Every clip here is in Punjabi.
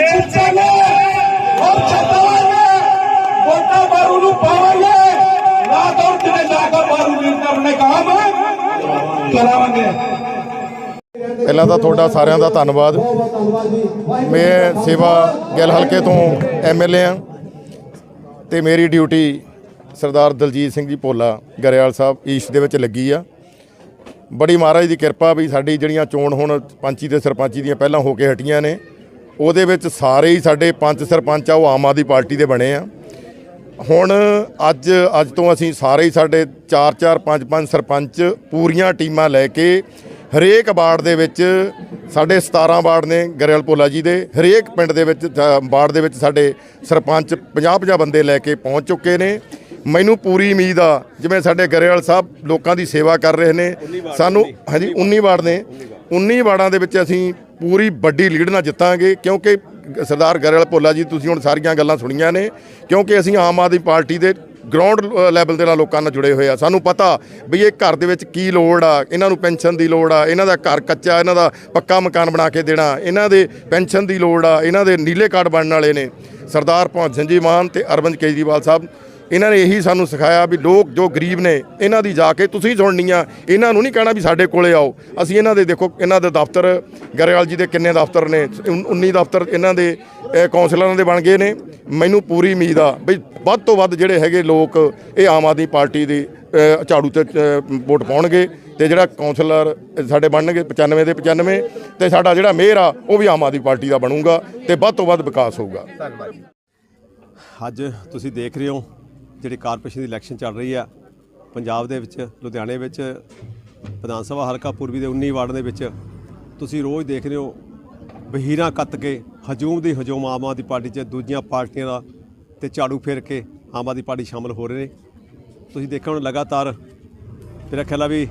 ਜਿੱਤਾਂਗੇ ਔਰ ਜਿੱਤਾਂਗੇ ਵੋਟਾਂ ਮਾਰੂ ਨੂੰ ਪਾਵਾਂਗੇ ਨਾ ਦੌੜ ਕਿਤੇ ਜਾ ਕੇ ਪਹਿਲਾਂ ਤਾਂ ਤੁਹਾਡਾ ਸਾਰਿਆਂ ਦਾ ਧੰਨਵਾਦ। ਮੈਂ ਸੇਵਾ ਗਿੱਲ ਹਲਕੇ ਤੋਂ ਐਮਐਲਏ ਆ ਤੇ ਮੇਰੀ ਡਿਊਟੀ ਸਰਦਾਰ ਦਲਜੀਤ ਸਿੰਘ ਜੀ ਭੋਲਾ ਗਰੇਵਾਲ ਸਾਹਿਬ ਈਸਟ ਦੇ ਵਿੱਚ ਲੱਗੀ ਆ। ਬੜੀ ਮਹਾਰਾਜ ਦੀ ਕਿਰਪਾ ਵੀ ਸਾਡੀ ਜਿਹੜੀਆਂ ਚੋਣ ਹੁਣ ਪੰਚੀ ਤੇ ਸਰਪੰਚੀ ਦੀਆਂ ਪਹਿਲਾਂ ਹੋ ਕੇ ਹਟੀਆਂ ਨੇ। ਉਹਦੇ ਵਿੱਚ ਸਾਰੇ ਹੀ ਸਾਡੇ ਪੰਜ ਸਰਪੰਚ ਆ, ਉਹ ਆਮ ਆਦਮੀ ਪਾਰਟੀ ਦੇ ਬਣੇ ਆ। ਹੁਣ ਅੱਜ ਅੱਜ ਤੋਂ ਅਸੀਂ ਸਾਰੇ ਹੀ ਸਾਡੇ 4 4 5 5 ਸਰਪੰਚ ਪੂਰੀਆਂ ਟੀਮਾਂ ਲੈ ਕੇ ਹਰੇਕ ਵਾਰਡ ਦੇ ਵਿੱਚ ਸਾਡੇ 17 ਵਾਰਡ ਨੇ ਗਰੇਵਾਲ ਭੋਲਾ ਜੀ ਦੇ। ਹਰੇਕ ਪਿੰਡ ਦੇ ਵਿੱਚ ਵਾਰਡ ਦੇ ਵਿੱਚ ਸਾਡੇ ਸਰਪੰਚ 50 50 ਬੰਦੇ ਲੈ ਕੇ ਪਹੁੰਚ ਚੁੱਕੇ ਨੇ। ਮੈਨੂੰ ਪੂਰੀ ਉਮੀਦ ਆ ਜਿਵੇਂ ਸਾਡੇ ਗਰੇਵਾਲ ਸਾਹਿਬ ਲੋਕਾਂ ਦੀ ਸੇਵਾ ਕਰ ਰਹੇ ਨੇ ਸਾਨੂੰ ਹਾਂਜੀ 19 ਵਾਰਡ ਨੇ। 19 ਵਾਰਡਾਂ। ਦੇ ਵਿੱਚ ਅਸੀਂ ਪੂਰੀ ਵੱਡੀ ਲੀਡ ਨਾਲ ਜਿੱਤਾਂਗੇ ਕਿਉਂਕਿ ਸਰਦਾਰ ਗਰੇਵਾਲ ਭੋਲਾ ਜੀ ਤੁਸੀਂ ਹੁਣ ਸਾਰੀਆਂ ਗੱਲਾਂ ਸੁਣੀਆਂ ਨੇ ਕਿਉਂਕਿ ਅਸੀਂ ਆਮ ਆਦਮੀ ਪਾਰਟੀ ਦੇ ਗਰਾਊਂਡ ਲੈਵਲ ਦੇ ਨਾਲ ਲੋਕਾਂ ਨਾਲ ਜੁੜੇ ਹੋਏ ਆ। ਸਾਨੂੰ ਪਤਾ ਵੀ ਇਹ ਘਰ ਦੇ ਵਿੱਚ ਕੀ ਲੋੜ ਆ ਇਹਨਾਂ ਨੂੰ ਪੈਨਸ਼ਨ ਦੀ ਲੋੜ ਆ ਇਹਨਾਂ ਦਾ ਘਰ ਕੱਚਾ ਇਹਨਾਂ ਦਾ ਪੱਕਾ ਮਕਾਨ ਬਣਾ ਕੇ ਦੇਣਾ ਇਹਨਾਂ ਦੇ ਪੈਨਸ਼ਨ ਦੀ ਲੋੜ ਆ ਇਹਨਾਂ ਦੇ ਨੀਲੇ ਕਾਰਡ ਬਣਨ ਵਾਲੇ ਨੇ। ਸਰਦਾਰ ਭਗਵੰਤ ਸਿੰਘ ਜੀ ਮਾਨ ਤੇ ਅਰਵਿੰਦ ਕੇਜਰੀਵਾਲ ਸਾਹਿਬ ਇਹਨਾਂ ਨੇ ਇਹੀ ਸਾਨੂੰ ਸਿਖਾਇਆ ਵੀ ਲੋਕ ਜੋ ਗਰੀਬ ਨੇ ਇਹਨਾਂ ਦੀ ਜਾ ਕੇ ਤੁਸੀਂ ਸੁਣਨੀ ਆ ਇਹਨਾਂ ਨੂੰ ਨਹੀਂ ਕਹਿਣਾ ਵੀ ਸਾਡੇ ਕੋਲੇ ਆਓ। ਅਸੀਂ ਇਹਨਾਂ ਦੇ ਦੇਖੋ ਇਹਨਾਂ ਦੇ ਦਫ਼ਤਰ ਗਰੇਵਾਲ ਜੀ ਦੇ ਕਿੰਨੇ ਦਫ਼ਤਰ ਨੇ 19 ਦਫ਼ਤਰ ਇਹਨਾਂ ਦੇ ਅਹ, ਕੌਂਸਲਰਾਂ ਦੇ ਬਣ ਗਏ ਨੇ। ਮੈਨੂੰ ਪੂਰੀ ਉਮੀਦ ਆ ਵੀ ਵੱਧ ਤੋਂ ਵੱਧ ਜਿਹੜੇ ਹੈਗੇ ਲੋਕ ਇਹ ਆਮ ਆਦਮੀ ਪਾਰਟੀ ਦੀ ਝਾੜੂ ਤੇ ਵੋਟ ਪਾਉਣਗੇ ਤੇ ਜਿਹੜਾ ਕੌਂਸਲਰ ਸਾਡੇ ਬਣਨਗੇ 95 ਦੇ 95 ਤੇ ਸਾਡਾ ਜਿਹੜਾ ਮੇਅਰ ਆ ਉਹ ਵੀ ਆਮ ਆਦਮੀ ਪਾਰਟੀ ਦਾ ਬਣੂਗਾ ਤੇ ਵੱਧ ਤੋਂ ਵੱਧ ਵਿਕਾਸ ਹੋਊਗਾ। ਅੱਜ ਤੁਸੀਂ ਦੇਖ ਰਹੇ ਹੋ ਜਿਹੜੀ ਕਾਰਪੋਰੇਸ਼ਨ ਦੀ ਇਲੈਕਸ਼ਨ ਚੱਲ ਰਹੀ ਆ, ਪੰਜਾਬ ਦੇ ਵਿੱਚ, ਲੁਧਿਆਣੇ ਵਿੱਚ, ਵਿਧਾਨ ਸਭਾ ਹਲਕਾ ਪੂਰਬੀ ਦੇ 19 ਵਾਰਡ ਦੇ ਵਿੱਚ, ਤੁਸੀਂ ਰੋਜ਼ ਦੇਖ ਰਹੇ ਹੋ ਬਹੀਰਾਂ ਕੱਤ ਕੇ ਹਜੂਮ ਦੀ ਹਜੂਮ ਆਮ ਆਦਮੀ ਪਾਰਟੀ 'ਚ ਦੂਜੀਆਂ ਪਾਰਟੀਆਂ ਦਾ ਤੇ ਝਾੜੂ ਫੇਰ ਕੇ ਆਮ ਆਦਮੀ ਪਾਰਟੀ ਸ਼ਾਮਲ ਹੋ ਰਹੇ ਨੇ। ਤੁਸੀਂ ਦੇਖਿਆ ਹੁਣ ਲਗਾਤਾਰ ਮੇਰਾ ਖਿਆਲ ਆ ਵੀ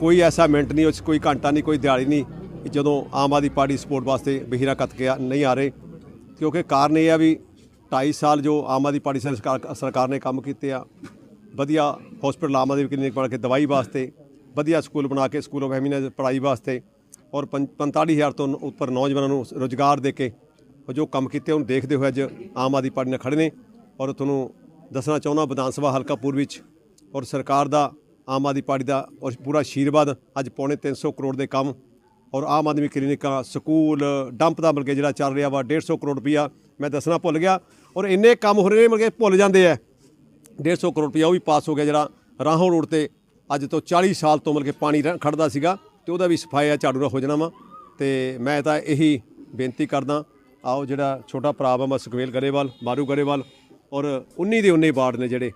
ਕੋਈ ਐਸਾ ਮਿੰਟ ਨਹੀਂ, ਉਸ 'ਚ ਕੋਈ ਘੰਟਾ ਨਹੀਂ, ਕੋਈ ਦਿਹਾੜੀ ਨਹੀਂ ਜਦੋਂ ਆਮ ਆਦਮੀ ਪਾਰਟੀ ਸਪੋਰਟ ਵਾਸਤੇ ਬਹੀਰਾ ਕੱਤ ਕੇ ਆ- ਨਹੀਂ ਆ ਰਹੇ। ਕਿਉਂਕਿ ਕਾਰਨ ਇਹ ਆ ਵੀ 2.5 ਸਾਲ ਜੋ ਆਮ ਆਦਮੀ ਪਾਰਟੀ ਸਰਕਾਰ ਸਰਕਾਰ ਨੇ ਕੰਮ ਕੀਤੇ ਆ, ਵਧੀਆ ਹਸਪੀਟਲ ਆਮ ਆਦਮੀ ਕਲੀਨਿਕ ਬਣਾ ਕੇ ਦਵਾਈ ਵਾਸਤੇ, ਵਧੀਆ ਸਕੂਲ ਬਣਾ ਕੇ ਸਕੂਲ ਆਫ ਐਮੀਨੈਂਸ ਪੜ੍ਹਾਈ ਵਾਸਤੇ ਔਰ ਪੰ- 45000 ਤੋਂ ਉੱਪਰ ਨੌਜਵਾਨਾਂ ਨੂੰ ਰੋਜ਼ਗਾਰ ਦੇ ਕੇ ਜੋ ਕੰਮ ਕੀਤੇ ਉਹਨੂੰ ਦੇਖਦੇ ਹੋਏ ਅੱਜ ਆਮ ਆਦਮੀ ਪਾਰਟੀ ਨਾਲ ਖੜੇ ਨੇ ਔਰ ਤੁਹਾਨੂੰ ਦੱਸਣਾ ਚਾਹੁੰਦਾ ਵਿਧਾਨ ਸਭਾ ਹਲਕਾ ਪੂਰਬੀ ਵਿੱਚ ਔਰ ਸਰਕਾਰ ਦਾ, ਆਮ ਆਦਮੀ ਪਾਰਟੀ ਦਾ ਔਰ ਪੂਰਾ ਆਸ਼ੀਰਵਾਦ ਅੱਜ ਪੌਣੇ 300 ਕਰੋੜ ਦੇ ਕੰਮ ਔਰ ਆਮ ਆਦਮੀ ਕਲੀਨਿਕਾਂ ਸਕੂਲ ਡੰਪ ਦਾ ਮਿਲ ਜਿਹੜਾ ਚੱਲ ਰਿਹਾ ਵਾ 150 ਕਰੋੜ ਰੁਪਈਆ ਮੈਂ ਦੱਸਣਾ ਭੁੱਲ ਗਿਆ। ਔਰ ਇੰਨੇ ਕੰਮ ਹੋ ਰਹੇ ਨੇ ਮਿਲ ਭੁੱਲ ਜਾਂਦੇ ਆ। 150 ਕਰੋੜ ਰੁਪਇਆ ਉਹ ਵੀ ਪਾਸ ਹੋ ਗਿਆ ਜਿਹੜਾ ਰਾਹੋਂ ਰੋਡ ਤੇ ਅੱਜ ਤੋਂ 40 ਸਾਲ ਤੋਂ ਮਤਲਬ ਕੇ ਪਾਣੀ ਰਹਿ- ਖੜਦਾ ਸੀਗਾ ਤੇ ਉਹਦਾ ਵੀ ਸਫਾਇਆ ਝਾੜੂ ਨਾਲ ਹੋ ਜਾਣਾ ਵਾ। ਤੇ ਮੈਂ ਤਾਂ ਇਹੀ ਬੇਨਤੀ ਕਰਦਾ, ਆਓ ਜਿਹੜਾ ਛੋਟਾ ਭਰਾ ਵਾ, ਮੈਂ ਸੁਖਵੇਲ ਗਰੇਵਾਲ, ਮਾਰੂ ਗਰੇਵਾਲ, ਔਰ 19 ਦੇ 19 ਵਾਰਡ ਨੇ ਜਿਹੜੇ,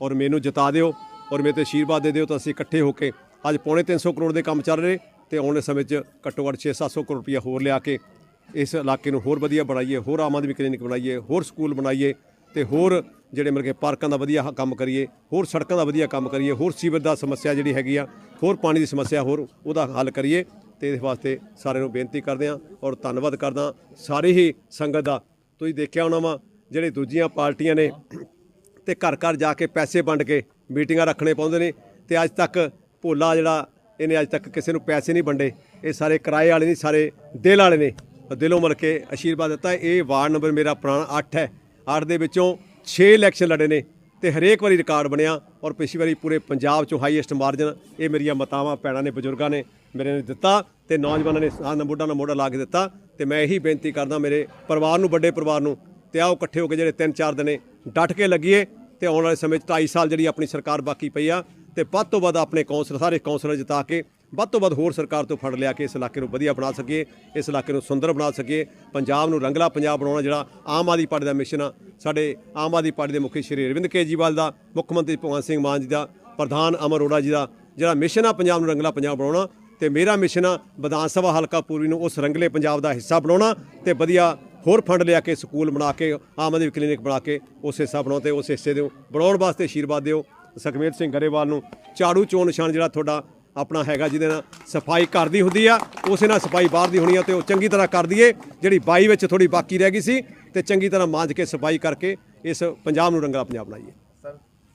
ਔਰ ਮੈਨੂੰ ਜਿਤਾ ਦਿਓ, ਔਰ ਮੇਰੇ ਤੇ ਆਸ਼ੀਰਵਾਦ ਦੇ ਦਿਓ ਤਾਂ ਅਸੀਂ ਇਕੱਠੇ ਹੋ ਕੇ ਅੱਜ ਪੌਣੇ 300 ਕਰੋੜ ਦੇ ਕੰਮ ਚੱਲ ਰਹੇ ਤੇ ਆਉਣ ਵਾਲੇ ਸਮੇਂ 'ਚ ਘੱਟੋ ਘੱਟ 6-700 ਕਰੋੜ ਰੁਪਈਆ ਹੋਰ ਲਿਆ ਕੇ ਇਸ ਇਲਾਕੇ ਨੂੰ ਹੋਰ ਵਧੀਆ ਬਣਾਈਏ, ਹੋਰ ਆਮ ਆਦਮੀ ਕਲੀਨਿਕ ਬਣਾਈਏ, ਹੋਰ ਸਕੂਲ ਬਣਾਈਏ ਤੇ ਹੋਰ ਜਿਹੜੇ ਮਿਲ ਕੇ ਪਾਰਕਾਂ ਦਾ ਵਧੀਆ ਕੰਮ ਕਰੀਏ, ਹੋਰ ਸੜਕਾਂ ਦਾ ਵਧੀਆ ਕੰਮ ਕਰੀਏ, ਹੋਰ ਸੀਵਰ ਦਾ ਸਮੱਸਿਆ ਜਿਹੜੀ ਹੈਗੀ ਆ, ਹੋਰ ਪਾਣੀ ਦੀ ਸਮੱਸਿਆ, ਹੋਰ ਉਹਦਾ ਹੱਲ ਕਰੀਏ ਤੇ ਇਸ ਵਾਸਤੇ ਸਾਰਿਆਂ ਨੂੰ ਬੇਨਤੀ ਕਰਦੇ ਹਾਂ ਔਰ ਧੰਨਵਾਦ ਕਰਦਾ ਸਾਰੇ ਹੀ ਸੰਗਤ ਦਾ, ਤੁਸੀਂ ਦੇਖਿਆ ਹੋਣਾ ਵਾ, ਜਿਹੜੇ ਦੂਜੀਆਂ ਪਾਰਟੀਆਂ ਨੇ ਤੇ ਘਰ ਘਰ ਜਾ ਕੇ ਪੈਸੇ ਵੰਡ ਕੇ ਮੀਟਿੰਗਾਂ ਰੱਖਣੇ ਪਾਉਂਦੇ ਨੇ ਤੇ ਅੱਜ ਤੱਕ ਭੋਲਾ ਜਿਹੜਾ, ਇਹਨੇ ਅੱਜ ਤੱਕ ਕਿਸੇ ਨੂੰ ਪੈਸੇ ਨਹੀਂ ਵੰਡੇ, ਇਹ ਸਾਰੇ ਕਿਰਾਏ ਵਾਲੇ ਨਹੀਂ ਸਾਰੇ ਦਿਲ ਵਾਲੇ ਨੇ। ਦਿਲੋਂ ਮਿਲ ਕੇ ਆਸ਼ੀਰਵਾਦ ਦਿੱਤਾ ਇਹ ਵਾਰਡ ਨੰਬਰ ਮੇਰਾ ਪੁਰਾਣਾ 8 ਹੈ। 8 ਦੇ ਵਿੱਚੋਂ 6 ਇਲੈਕਸ਼ਨ ਲੜੇ ਨੇ ਤੇ ਹਰੇਕ ਵਾਰੀ ਰਿਕਾਰਡ ਬਣਿਆ ਔਰ ਪਿਛਲੀ ਵਾਰੀ ਪੂਰੇ ਪੰਜਾਬ ਚੋਂ ਹਾਈਐਸਟ ਮਾਰਜਨ ਇਹ ਮੇਰੀਆਂ ਮਾਤਾਵਾਂ ਭੈਣਾਂ ਨੇ, ਬਜ਼ੁਰਗਾਂ ਨੇ ਮੇਰੇ ਨੇ ਦਿੱਤਾ ਤੇ ਨੌਜਵਾਨਾਂ ਨੇ ਸਾਹ ਮੋਢਾ ਨਾਲ ਮੋਢਾ ਲਾ ਕੇ ਦਿੱਤਾ ਤੇ ਮੈਂ ਇਹੀ ਬੇਨਤੀ ਕਰਦਾ ਮੇਰੇ ਪਰਿਵਾਰ ਨੂੰ, ਵੱਡੇ ਪਰਿਵਾਰ ਨੂੰ ਤੇ ਆਓ ਇਕੱਠੇ ਹੋ ਕੇ ਜਿਹੜੇ 3-4 ਦਿਨੇ ਡਟ ਕੇ ਲੱਗੀਏ ਤੇ ਆਉਣ ਵਾਲੇ ਸਮੇਂ 'ਚ 2.5 ਸਾਲ ਜਿਹੜੀ ਆਪਣੀ ਸਰਕਾਰ ਬਾਕੀ ਪਈ ਆ ਤੇ ਵੱਧ ਤੋਂ ਵੱਧ ਆਪਣੇ ਕੌਂਸਲ ਸਾਰੇ ਕੌਂਸਲਰ ਜਿਤਾ ਕੇ ਵੱਧ ਤੋਂ ਵੱਧ ਹੋਰ ਸਰਕਾਰ ਤੋਂ ਫੜ ਲਿਆ ਕੇ ਇਸ ਇਲਾਕੇ ਨੂੰ ਵਧੀਆ ਬਣਾ ਸਕੀਏ, ਇਸ ਇਲਾਕੇ ਨੂੰ ਸੁੰਦਰ ਬਣਾ ਸਕੀਏ। ਪੰਜਾਬ ਨੂੰ ਰੰਗਲਾ ਪੰਜਾਬ ਬਣਾਉਣਾ ਜਿਹੜਾ ਆਮ ਆਦਮੀ ਪਾਰਟੀ ਦਾ ਮਿਸ਼ਨ ਆ। ਸਾਡੇ ਆਮ ਆਦਮੀ ਪਾਰਟੀ ਦੇ ਮੁਖੀ ਸ਼੍ਰੀ ਅਰਵਿੰਦ ਕੇਜਰੀਵਾਲ ਦਾ, ਮੁੱਖ ਮੰਤਰੀ ਭਗਵੰਤ ਸਿੰਘ ਮਾਨ ਜੀ ਦਾ, ਪ੍ਰਧਾਨ ਅਮਰ ਅਰੋੜਾ ਜੀ ਦਾ ਜਿਹੜਾ ਮਿਸ਼ਨ ਆ ਪੰਜਾਬ ਨੂੰ ਰੰਗਲਾ ਪੰਜਾਬ ਬਣਾਉਣਾ ਤੇ ਮੇਰਾ ਮਿਸ਼ਨ ਆ ਵਿਧਾਨ ਸਭਾ ਹਲਕਾ ਪੂਰਬੀ ਨੂੰ ਉਸ ਰੰਗਲੇ ਪੰਜਾਬ ਦਾ ਹਿੱਸਾ ਬਣਾਉਣਾ ਤੇ ਵਧੀਆ ਹੋਰ ਫੰਡ ਲਿਆ ਕੇ ਸਕੂਲ ਬਣਾ ਕੇ, ਆਮ ਆਦਮੀ ਕਲੀਨਿਕ ਬਣਾ ਕੇ ਉਸ ਹਿੱਸਾ ਬਣਾਓ ਤੇ ਉਸ ਹਿੱਸੇ ਦੇ ਬਣਾਉਣ ਵਾਸਤੇ ਆਸ਼ੀਰਵਾਦ ਦਿਓ। ਸੁਖਮੇਰ ਸਿੰਘ ਗਰੇਵਾਲ ਨੂੰ ਝਾੜੂ ਚੋਣ ਨਿਸ਼ਾਨ ਜਿਹੜਾ ਤੁਹਾਡਾ ਆਪਣਾ ਹੈਗਾ ਜਿਹਦੇ ਨਾਲ ਸਫ਼ਾਈ ਘਰ ਦੀ ਹੁੰਦੀ ਆ, ਉਸੇ ਨਾਲ ਸਫ਼ਾਈ ਬਾਹਰ ਦੀ ਹੋਣੀ ਆ ਤੇ ਉਹ ਚੰਗੀ ਤਰ੍ਹਾਂ ਕਰ ਦਈਏ, ਜਿਹੜੀ ਬਾਈ ਵਿੱਚ ਥੋੜੀ ਬਾਕੀ ਰਹਿ ਗਈ ਸੀ ਤੇ ਚੰਗੀ ਤਰ੍ਹਾਂ ਮਾਂਜ ਕੇ ਸਫ਼ਾਈ ਕਰਕੇ ਇਸ ਪੰਜਾਬ ਨੂੰ ਰੰਗਲਾ ਪੰਜਾਬ ਬਣਾਈਏ।